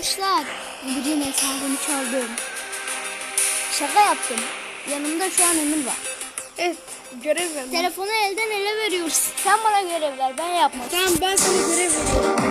çalmışlar. Birinin hesabını çaldım. Şaka yaptım. Yanımda şu an Emir var. Evet görev ver. Telefonu elden ele veriyoruz. Sen bana görev ver ben yapmam. Tamam ben sana görev veriyorum.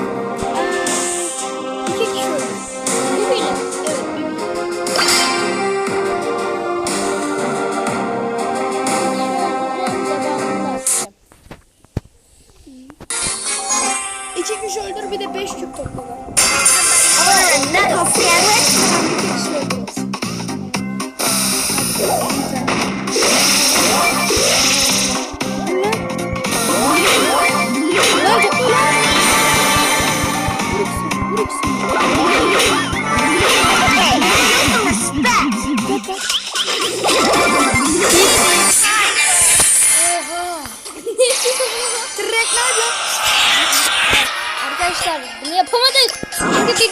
Bunu yapamadık. Çünkü.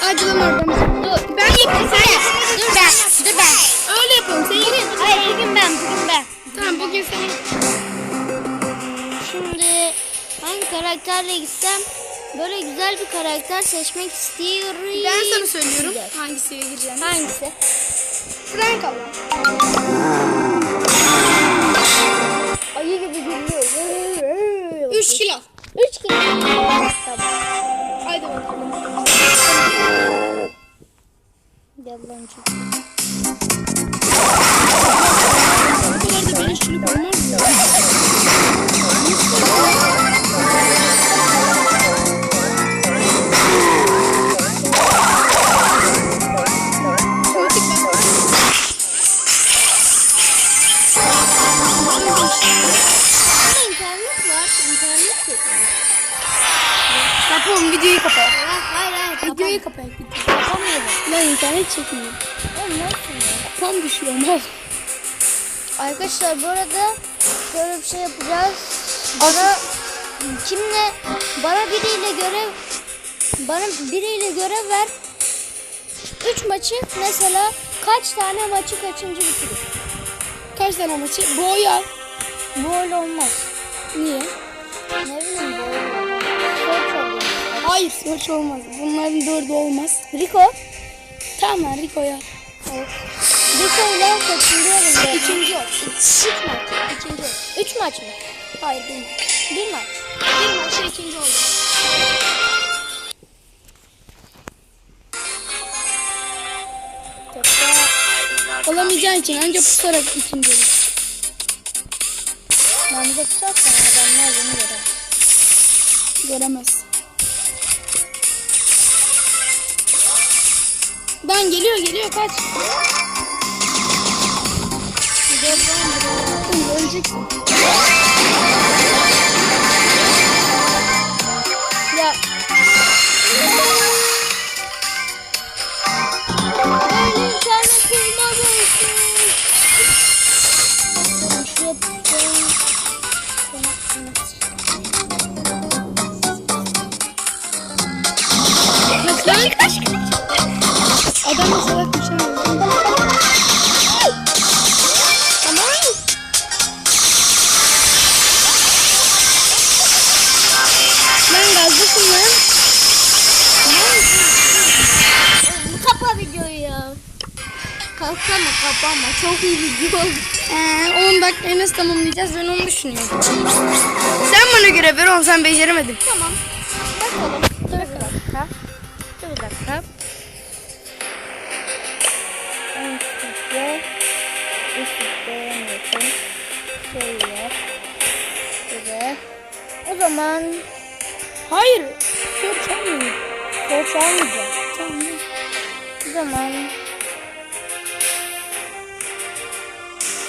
Hadi lan oradan. Dur. Ben yapayım sen yap. Dur ben. Dur ben. Öyle yapalım. Sen yap. Hayır bugün ben. Bugün ben. Tamam bugün senin. Şimdi hangi karakterle gitsem böyle güzel bir karakter seçmek istiyorum. Ben sana söylüyorum Güzel. hangisiye gireceğini. Hangisi? Frank al. Ayı gibi gülüyor. 3 kilo. 3 kilo. Tamam. Haydi bakalım. Gel lan çık. Bu kadar da şunu olmaz mı? İnternet var. İnternet çekiyor. Kapı videoyu kapa. Hayır hayır hayır. Videoyu kapa. Kapamıyorum. Lan internet çekmiyor. Oğlum nasıl ya? Tam düşüyor mal. Arkadaşlar bu arada şöyle bir şey yapacağız. Bana kimle bana biriyle görev bana biriyle görev ver. Üç maçı mesela kaç tane maçı kaçıncı bitirir? Kaç tane maçı? Boya. Öyle olmaz. Niye? Ne bileyim olmaz. Hayır maç olmaz. Bunların dördü olmaz. Rico. Tamam Rico'ya. Evet. Rico ile kaçırıyorum ben. İkinci ol. Üç maç. İkinci ol. Üç maç mı? Hayır değil. Bir maç. Bir maçta ikinci oldu. Olamayacağın için anca pusarak ikinci olur. De tutarsan adamlar beni görür. Göremez. Dan geliyor geliyor kaç. Ya. Lan kaç Kapama. Çok iyi video oldu. Ee, 10 dakikayı nasıl tamamlayacağız ben onu düşünüyorum. Sen bana göre ver oğlum sen beceremedin. Tamam. Bakalım. Dur bir dakika. Dur bir dakika. O zaman Hayır. Soru çalmıyor. koç almayacağım. Tamam. O zaman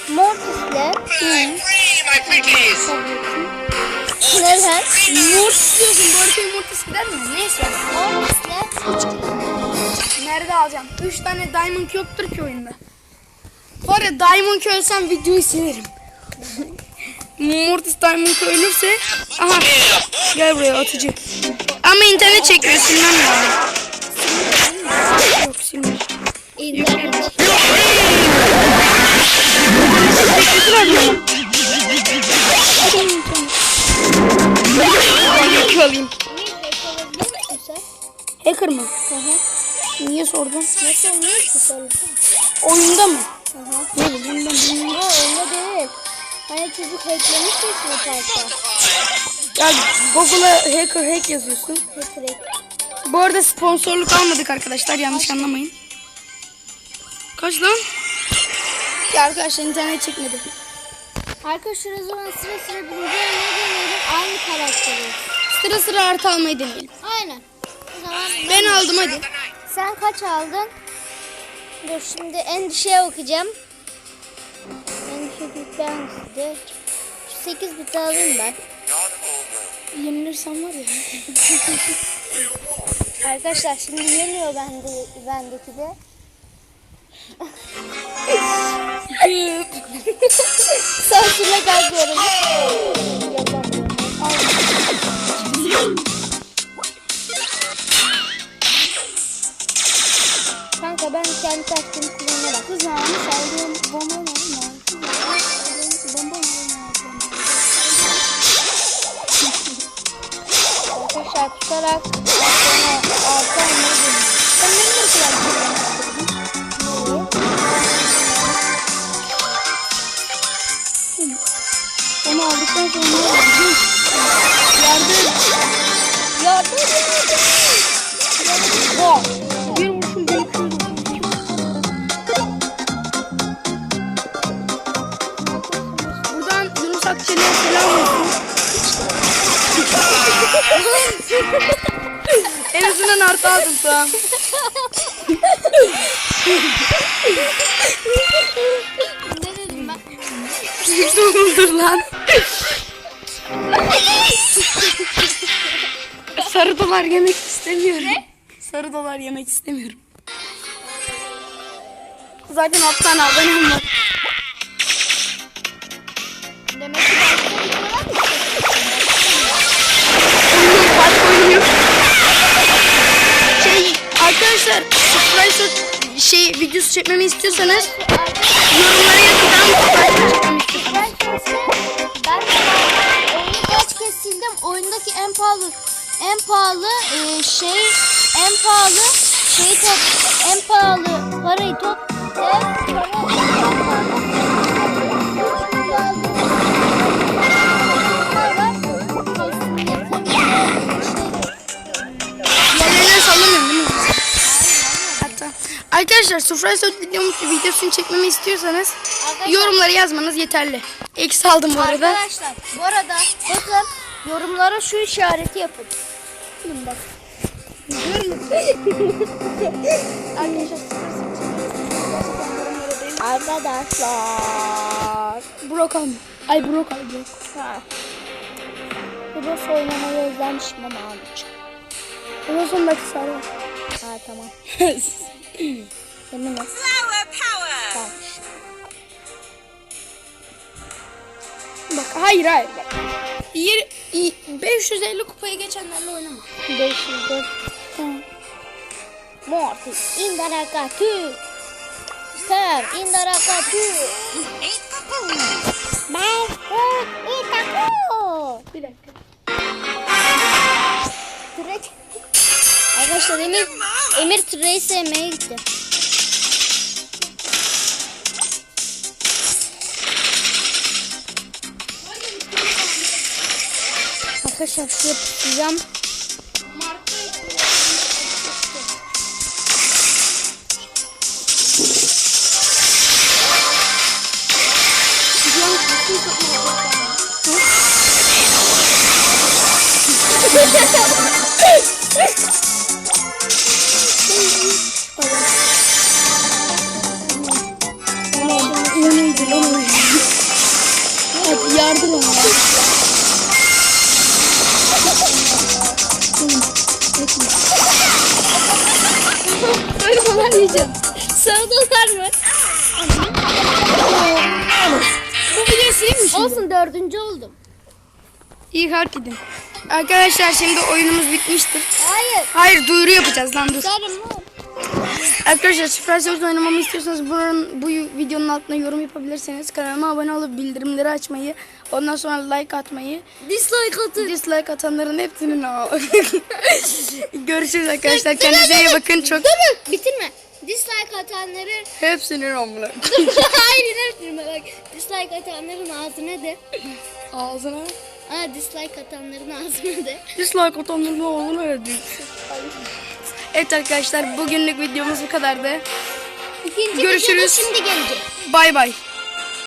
Mortis'le. Neden? Mortis diyorsun. Bu haritayı Mortis gider mi? Neyse. Mortis'le Nerede alacağım? 3 tane Diamond yoktur ki oyunda. Var ya Diamond ölsem videoyu silerim. Mortis Diamond ölürse aha gel buraya atıcı. Ama internet çekiyor silmem lazım. Yok silmem. İnternet. Sordun? Nasıl olmuyor ki söylesene. Oyunda mı? Hı. Ne bileyim ben bilmiyorum. Ha öyle değil. Hani çocuk hacklemiş ya şu parkta. Ya Google'a hacker hack yazıyorsun. Hacker hack. Bu arada sponsorluk almadık arkadaşlar yanlış anlamayın. Kaç lan? Ya arkadaşlar internet çekmedi. Arkadaşlar o zaman sıra sıra birinci ne deneyelim? Aynı karakteri. Sıra sıra artı almayı deneyelim. Aynen. O zaman Ben aldım hadi. Sen kaç aldın? Dur şimdi endişeye okuyacağım. Endişe büyük ben size. Şu 8 bit alayım ben. Yenilirsem var ya. Arkadaşlar şimdi yemiyor bende, bendeki de. Sansürle kalkıyorum. Arkadaşlar tutarak altı almayı deniyorum. Sen ne kadar kullanıyorsun? Onu aldıktan sonra? Yardım. Yardım artı aldım tamam. Ne dedim ben? Olumdur lan. Sarı dolar yemek istemiyorum. Sarı dolar yemek istemiyorum. Zaten alttan abonem var. Demek ki ben Oyunun şey videosu çekmemi istiyorsanız yorumlara yazın. Ben ben kaç. Oyundaki en pahalı en pahalı e, şey en pahalı şeyi top en pahalı parayı top para Arkadaşlar Surprise videomuzu videosunu çekmemi istiyorsanız yorumlara yazmanız yeterli. Eksi aldım bu arada. Arkadaşlar bu arada bakın yorumlara şu işareti yapın. Bakın bak. Arkadaşlar. Brokal mı? Ay Brokal Brok. Ha. Burası oynamayı özlemişim ama almayacağım. Ondan sondaki sarı. Ha tamam. Yemin et. Flower power! Tamam. Bak hayır hayır bak. Yer, i- 550 kupayı geçenlerle oynama. 504 Tamam. Mortis indarakatu. Ter indarakatu. Ben itaku. Bir dakika. Direkt. Arkadaşlar Emir Emir Trey sevmeye gitti. Arkadaşlar şuraya tutacağım. O Ona. Böyle falan yiyeceğim. Mı? Bu video sileyim mi şimdi? Olsun dördüncü oldum. İyi edin. Arkadaşlar şimdi oyunumuz bitmiştir. Hayır. Hayır duyuru yapacağız lan dur. Sarım? Arkadaşlar Surprise World oynamamı istiyorsanız buranın, bu videonun altına yorum yapabilirsiniz. Kanalıma abone olup bildirimleri açmayı, ondan sonra like atmayı, Dislike atın. dislike atanların hepsinin o. Görüşürüz arkadaşlar. Kendinize iyi bakın. Çok Durun bitirme. Dislike atanların hepsinin omlu. Hayır hepsini bak. Dislike atanların ağzına de. Ağzına. Aa dislike atanların ağzına de. Dislike atanların ağzına verdi. Evet arkadaşlar bugünlük videomuz bu kadardı. İkinci Görüşürüz. şimdi gelecek. Bay bay.